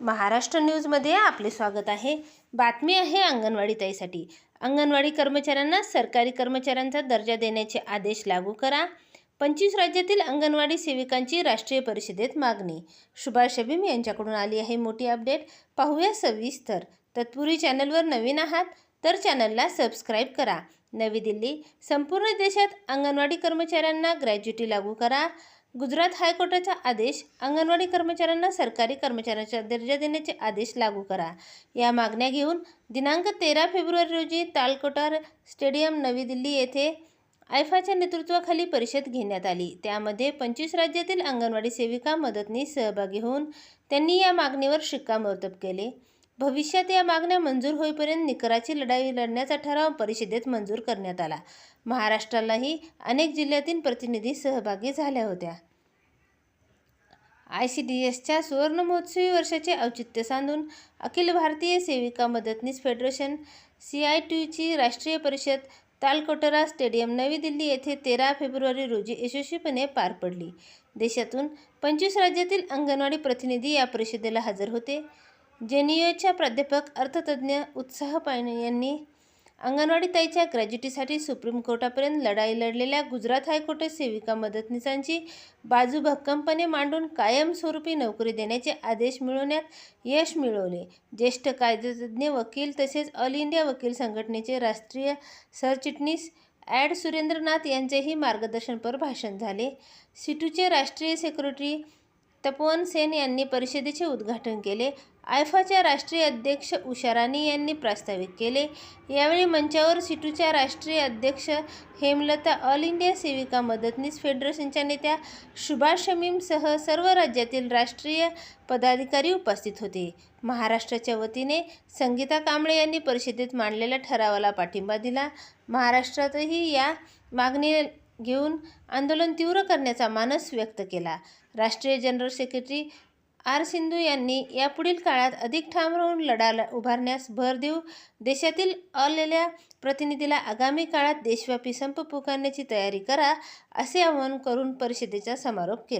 महाराष्ट्र न्यूजमध्ये आपले स्वागत आहे. बातमी आहे अंगणवाडी ताईसाठी. अंगणवाडी कर्मचाऱ्यांना सरकारी कर्मचाऱ्यांचा दर्जा देण्याचे आदेश लागू करा. पंचवीस राज्यातील अंगणवाडी सेविकांची राष्ट्रीय परिषदेत मागणी. सुभाष शबीम यांच्याकडून आली आहे मोठी अपडेट. पाहूया सविस्तर तत्पूर्वी चॅनलवर नवीन आहात तर चॅनलला सबस्क्राईब करा. नवी दिल्ली. संपूर्ण देशात अंगणवाडी कर्मचाऱ्यांना ग्रॅज्युटी लागू करा. गुजरात हायकोर्टाचा आदेश अंगणवाडी कर्मचाऱ्यांना सरकारी कर्मचाऱ्यांचा दर्जा देण्याचे आदेश लागू करा. या मागण्या घेऊन दिनांक तेरा फेब्रुवारी रोजी तालकोटार स्टेडियम नवी दिल्ली येथे आयफाच्या नेतृत्वाखाली परिषद घेण्यात आली. त्यामध्ये पंचवीस राज्यातील अंगणवाडी सेविका मदतनीस सहभागी होऊन त्यांनी या मागणीवर शिक्कामोर्तब केले. भविष्यात या मागण्या मंजूर होईपर्यंत निकराची लढाई लढण्याचा ठराव परिषदेत मंजूर करण्यात आला. महाराष्ट्रालाही अनेक जिल्ह्यातील प्रतिनिधी सहभागी झाल्या होत्या. आय सी डी एसच्या सुवर्ण महोत्सवी वर्षाचे औचित्य साधून अखिल भारतीय सेविका मदतनीस फेडरेशन सी आय टीची राष्ट्रीय परिषद तालकोटरा स्टेडियम नवी दिल्ली येथे तेरा फेब्रुवारी रोजी यशस्वीपणे पार पडली. देशातून पंचवीस राज्यातील अंगणवाडी प्रतिनिधी या परिषदेला हजर होते. जेनियोच्या प्राध्यापक अर्थतज्ज्ञ उत्साह पायने यांनी अंगणवाडी ताईच्या ग्रॅज्युटीसाठी सुप्रीम कोर्टापर्यंत लढाई लढलेल्या गुजरात हायकोर्ट सेविका मदतनीसांची बाजू भक्कमपणे मांडून कायमस्वरूपी नोकरी देण्याचे आदेश मिळवण्यात यश मिळवले. ज्येष्ठ कायदेतज्ञ वकील तसेच ऑल इंडिया वकील संघटनेचे राष्ट्रीय सरचिटणीस ॲड सुरेंद्रनाथ यांचेही मार्गदर्शनपर भाषण झाले. सिटूचे राष्ट्रीय सेक्रेटरी तपोवन सेन यांनी परिषदेचे उद्घाटन केले. आयफाच्या राष्ट्रीय अध्यक्ष उषा राणी यांनी प्रास्ताविक केले. यावेळी मंचावर सिटूच्या राष्ट्रीय अध्यक्ष हेमलता ऑल इंडिया सेविका मदतनीस फेडरेशनच्या नेत्या सुभाष शमीमसह सर्व राज्यातील राष्ट्रीय पदाधिकारी उपस्थित होते. महाराष्ट्राच्या वतीने संगीता कांबळे यांनी परिषदेत मांडलेल्या ठरावाला पाठिंबा दिला. महाराष्ट्रातही या मागणी घेऊन आंदोलन तीव्र करण्याचा मानस व्यक्त केला. राष्ट्रीय जनरल सेक्रेटरी आर सिंधू यांनी यापुढील काळात अधिक ठाम राहून लढा उभारण्यास भर देऊ देशातील आलेल्या प्रतिनिधीला आगामी काळात देशव्यापी संप पुकारण्याची तयारी करा असे आवाहन करून परिषदेचा समारोप केला.